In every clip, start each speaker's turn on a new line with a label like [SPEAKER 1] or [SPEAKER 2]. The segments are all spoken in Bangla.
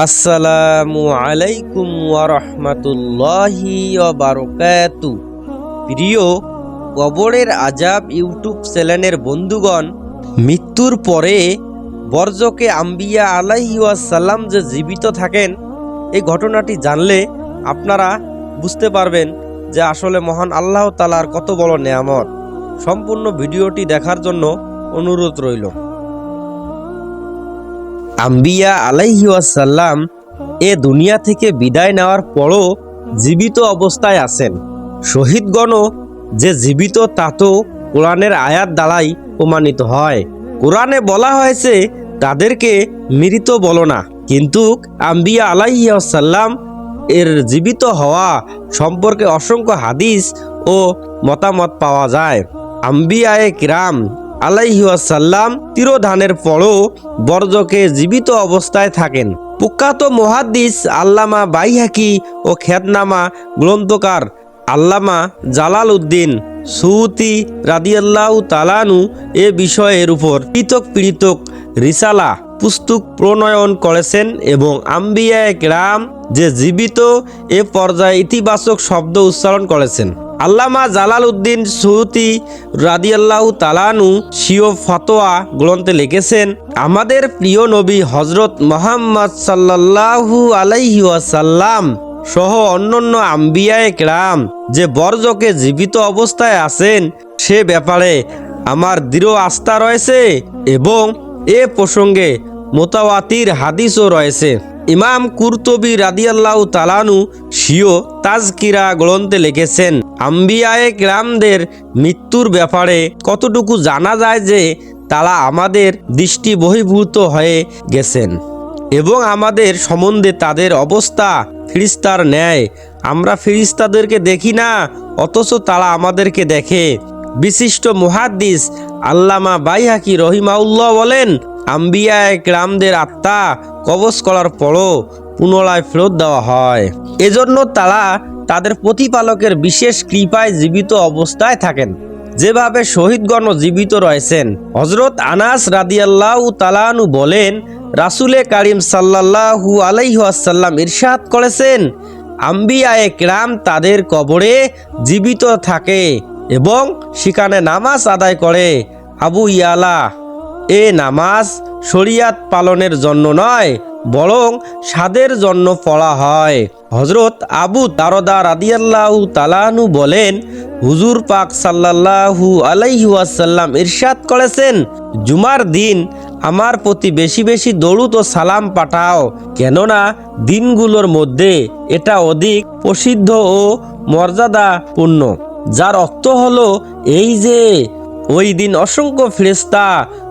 [SPEAKER 1] আসসালামু আলাইকুম ওয়ারহমাতুল্লাহি বারকাতু প্রিয় কবরের আজাব ইউটিউব চ্যানেলের বন্ধুগণ, মৃত্যুর পরে বর্জকে আম্বিয়া আলাইহি সাল্লাম যে জীবিত থাকেন এই ঘটনাটি জানলে আপনারা বুঝতে পারবেন যে আসলে মহান আল্লাহ তালার কত বড় নেয়ামত। সম্পূর্ণ ভিডিওটি দেখার জন্য অনুরোধ রইল। আম্বিয়া আলাইহি ওয়াসাল্লাম এ দুনিয়া থেকে বিদায় নেওয়ার পরও জীবিত অবস্থায় আছেন। শহীদগণও যে জীবিত তা তো কোরআনের আয়াত দ্বারাই প্রমাণিত হয়। কোরআনে বলা হয়েছে, তাদেরকে মৃত বলো না। কিন্তু আম্বিয়া আলাইহি ওয়াসাল্লাম এর জীবিত হওয়া সম্পর্কে অসংখ্য হাদিস ও মতামত পাওয়া যায়। আম্বিয়ায়ে কিরাম আলাইহাসাল্লাম তিরোধানের পরও বর্জকে জীবিত অবস্থায় থাকেন। প্রখ্যাত মহাদ্দিস আল্লামা বাইহাকি ও খ্যাতনামা গ্রন্থকার আল্লামা জালাল উদ্দিন সুউতি রাদিয়াল্লাহু তালানু এ বিষয়ের উপর পৃথক পৃথক রিসালা, পুস্তক প্রণয়ন করেছেন এবং আম্বিয়া রাম যে জীবিত এ পর্যায়ে ইতিবাচক শব্দ উচ্চারণ করেছেন। আল্লামা জালাল উদ্দিন সুতি রাদিয়াল্লাহু তালানু শিও ফতোয়া গ্রন্থে লিখেছেন, আমাদের প্রিয় নবী হজরত মোহাম্মদ সাল্লাল্লাহু আলাইহি ওয়াসাল্লাম সহ অন্যান্য আম্বিয়ায়ে কেরাম যে বর্জকে জীবিত অবস্থায় আছেন, সে ব্যাপারে আমার দৃঢ় আস্থা রয়েছে এবং এ প্রসঙ্গে মোতাওয়াতির হাদিসও রয়েছে। ইমাম কুরতবি রাদিয়াল্লাহ তালানু শিও তাজকিরা গ্রন্থে লিখেছেন, আম্বিয়ায়ে গ্রামদের মৃত্যুর ব্যাপারে কতটুকু জানা যায় যে তারা আমাদের দৃষ্টি বহির্ভূত হয়ে গেছেন এবং আমাদের সম্বন্ধে তাদের অবস্থা ফিরিস্তার ন্যায়। আমরা ফিরিস্তাদেরকে দেখি না, অথচ তারা আমাদেরকে দেখে। বিশিষ্ট মুহাদ্দিস আল্লামা বাইহাকি রহিমাউল্লাহ বলেন আম্বিয়ায় গ্রামদের আত্মা কবজ করার পরও পুনরায় ফেরত দেওয়া হয়। এজন্য তারা তাদের প্রতিপালকের বিশেষ কৃপায় জীবিত অবস্থায় থাকেন। যেভাবে শহীদগণ জীবিত রয়েছেন। হজরত আনাস রাদিয়াল্লাহ তালানু বলেন, রাসুলে কারিম সাল্লাল্লাহু আলাইহাসাল্লাম ইরশাদ করেছেন, আম্বিয়ায়ে ক্রাম তাদের কবরে জীবিত থাকে এবং সেখানে নামাজ আদায় করে। আবু ইয়ালা এ নামাজ শরিয়াত পালনের জন্য নয়, বরং স্বাদের জন্য পড়া হয়। হজরত আবু তারদা রাদিয়াল্লাহু তালানু বলেন, হুজুর পাক সাল্লাল্লাহু আলাইহি ওয়াসাল্লাম ইরশাদ করেছেন, জুমার দিন আমার প্রতি বেশি বেশি দরুদ ও সালাম পাঠাও, কেননা দিনগুলোর মধ্যে এটা অধিক প্রসিদ্ধ ও মর্যাদাপূর্ণ। যার অর্থ হলো, এই যে, ওই দিন অসংখ্য ফেরেস্তা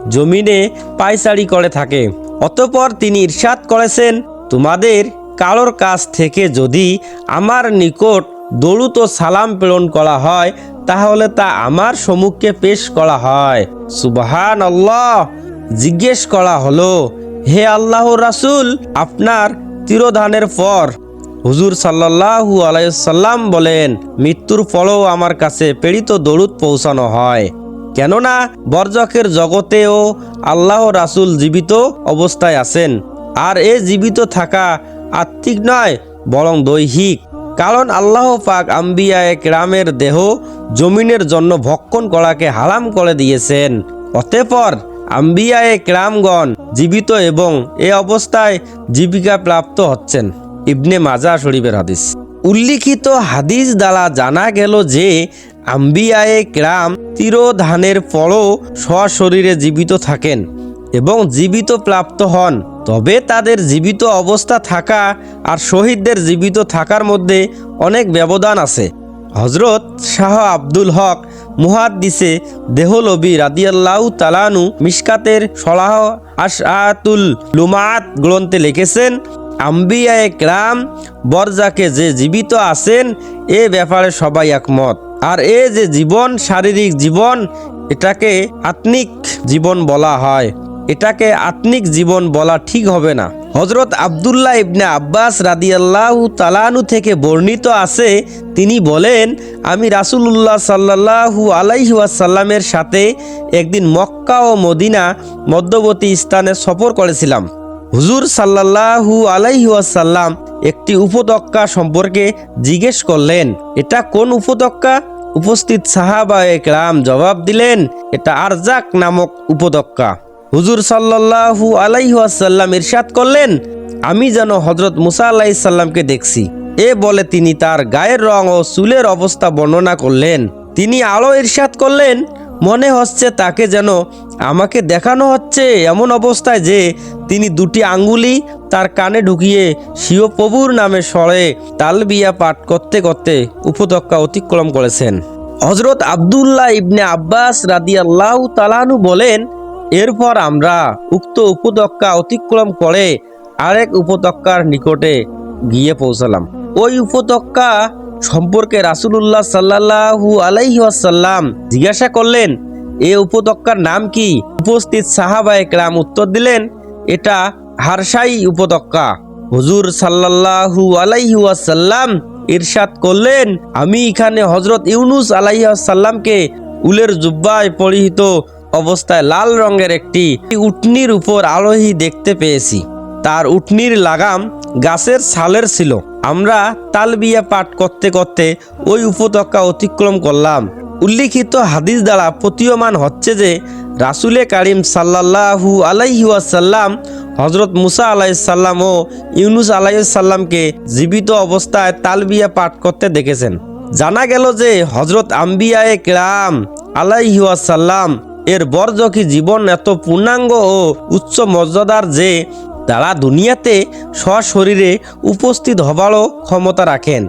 [SPEAKER 1] জমিনে পায়চারি করে থাকে। অতপর তিনি ইরশাদ করেছেন, তোমাদের কারোর কাছ থেকে যদি আমার নিকট দরুদ ও সালাম প্রেরণ করা হয়, তাহলে তা আমার সম্মুখে পেশ করা হয়। সুবহান আল্লাহ জিজ্ঞেস করা হলো, হে আল্লাহ রাসূল, আপনার তিরোধানের পর? হুজুর সাল্লাল্লাহু আলাইসাল্লাম বলেন, মৃত্যুর পরও আমার কাছে প্রেরিত দরুদ পৌঁছানো হয়। কেননা বর্জকের জগতেও আল্লাহ রাসূল জীবিত অবস্থায় আছেন। আর এ জীবিত থাকা আত্মিক নয়, বরং দৈহিক। কারণ আল্লাহ পাক আম্বিয়ায় গ্রামের দেহ জমিনের জন্য ভক্ষণ করাকে হারাম করে দিয়েছেন। অতঃপর আম্বিয়ায়ে ক্রামগণ জীবিত এবং এ অবস্থায় জীবিকা প্রাপ্ত হচ্ছেন। ইবনে মাজা শরীফের হাদিস। উল্লিখিত হাদিস দ্বারা জানা গেল যে আম্বিয়ায়ে ক্রাম তিরোধানের পরও সশরীরে জীবিত থাকেন এবং জীবিত প্রাপ্ত হন। তবে তাদের জীবিত অবস্থা থাকা আর শহীদদের জীবিত থাকার মধ্যে অনেক ব্যবধান আছে। হজরত শাহ আব্দুল হক মুহাদ্দিসে দেহলবি রাদিয়াল্লাহু তালানু মিসকাতের সলাহ আশআতুল লুমাত গ্রন্থে লিখেছেন, আম্বিয়ায়ে ক্রাম বরজাকে যে জীবিত আছেন, এ ব্যাপারে সবাই একমত। আর এ যে জীবন, শারীরিক জীবন, এটাকে আত্মিক জীবন বলা হয়। এটাকে আত্মিক জীবন বলা ঠিক হবে না। হজরত আবদুল্লাহ ইবনে আব্বাস রাদিয়াল্লাহু তালানু থেকে বর্ণিত আছে, তিনি বলেন, আমি রাসূলুল্লাহ সাল্লাল্লাহু আলাইহি ওয়াসাল্লামের সাথে একদিন মক্কা ও মদিনা মধ্যবর্তী স্থানে সফর করেছিলাম। হুজুর সাল্লাল্লাহু আলাইহি ওয়াসাল্লাম একটি উপত্যকা সম্পর্কে জিজ্ঞেস করলেন, এটা কোন উপত্যকা? উপস্থিত সাহাবা একরাম জবাব দিলেন, এটা আরজাক নামক উপত্যকা। হুজুর সাল্লাল্লাহু আলাইহাল্লাম ইরশাদ করলেন, আমি যেন হজরত মুসা আল্লাহ সাল্লামকে দেখছি। এ বলে তিনি তার গায়ের রং ও চুলের অবস্থা বর্ণনা করলেন। তিনি আলো ইরশাদ করলেন, মনে হচ্ছে তাকে যেন আমাকে দেখানো হচ্ছে এমন অবস্থায় যে তিনি দুটি আঙ্গুলি তার কানে ঢুকিয়ে শিও প্রভুর নামে স্বরে তালবিয়া পাঠ করতে করতে উপত্যকা অতিক্রম করেছেন। হজরত আবদুল্লাহ ইবনে আব্বাস রাদিয়াল্লাহু তালানু বলেন, এরপর আমরা উক্ত উপত্যকা অতিক্রম করে আরেক উপত্যকার নিকটে গিয়ে পৌঁছালাম। ওই উপত্যকা সম্পর্কে রাসূলুল্লাহ সাল্লাল্লাহু আলাইহি ওয়াসাল্লাম জিজ্ঞাসা করলেন এ উপত্যকার নাম কি? উপস্থিত সাহাবা একরাম উত্তর দিলেন, এটা হারসাই উপত্যকা। হুজুর সাল্লাল্লাহু আলাইহি ওয়াসাল্লাম ইরশাদ করলেন, আমি এখানে হজরত ইউনুস আলাইহি সাল্লামকে উলের জুব্বায় পরিহিত অবস্থায় লাল রঙের একটি উটনির উপর আলোহী দেখতে পেয়েছি। তার উটনির লাগাম গাছের ছালের ছিল। আমরা তালবিয়া পাঠ করতে করতে ওই উপত্যকা অতিক্রম করলাম। উল্লিখিত হাদিস দ্বারা প্রতীয়মান হচ্ছে যে রাসুলে কারিম সাল্লাল্লাহু আলাইহি ওয়াসাল্লাম হজরত মুসা আলাইসাল্লাম ও ইউনুস আলাইসাল্লামকে জীবিত অবস্থায় তালবিয়া পাঠ করতে দেখেছেন। জানা গেল যে হজরত আম্বিয়ায়ে কেরাম আলাইহি ওয়াসাল্লাম এর বরজকি জীবন এত পূর্ণাঙ্গ ও উচ্চ মর্যাদার যে তারা দুনিয়াতে সশরীরে উপস্থিত হবারও ক্ষমতা রাখেন।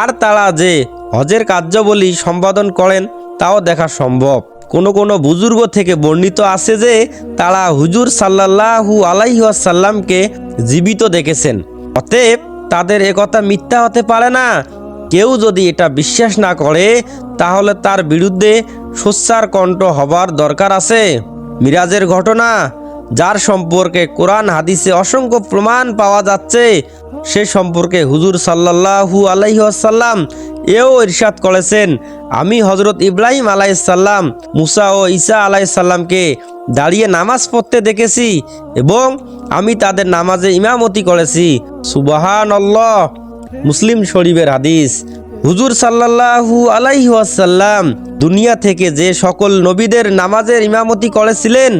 [SPEAKER 1] আর তারা যে হজের কার্যাবলী সম্পাদন করেন, তাও দেখা সম্ভব। কোনো কোনো বুজুর্গ থেকে বর্ণিত আছে যে, তারা হুজুর সাল্লাল্লাহু আলাইসাল্লামকে জীবিত দেখেছেন। অতএব তাদের একথা মিথ্যা হতে পারে না। কেউ যদি এটা বিশ্বাস না করে, তাহলে তার বিরুদ্ধে সোচ্চার কণ্ঠ হবার দরকার আছে। মিরাজের ঘটনা, যার সম্পর্কে কোরআন হাদিসে অসংখ্য প্রমাণ পাওয়া যাচ্ছে, সে সম্পর্কে হুজুর সাল্লাল্লাহু আলাইহি আসাল্লাম এও ইরশাদ করেছেন, আমি হজরত ইব্রাহিম আলাইসাল্লাম মুসা ও ঈসা আলাইসাল্লামকে দাঁড়িয়ে নামাজ পড়তে দেখেছি এবং আমি তাদের নামাজে ইমামতি করেছি। সুবাহান মুসলিম শরীফের হাদিস, হুজুর সাল্লাল্লাহু আলাইহি ওয়াসাল্লাম দুনিয়া থেকে যে সকল নবীদের নামাজের ইমামতি করেছিলেন,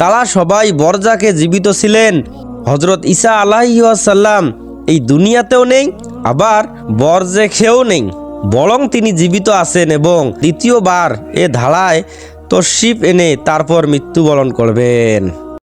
[SPEAKER 1] তারা সবাই বরজাকে জীবিত ছিলেন। হজরত ঈসা আলাহিসাল্লাম এই দুনিয়াতেও নেই, আবার বরজে খেয়েও নেই। বরং তিনি জীবিত আছেন এবং দ্বিতীয়বার এ ধালায় তশিফ এনে তারপর মৃত্যুবরণ করবেন।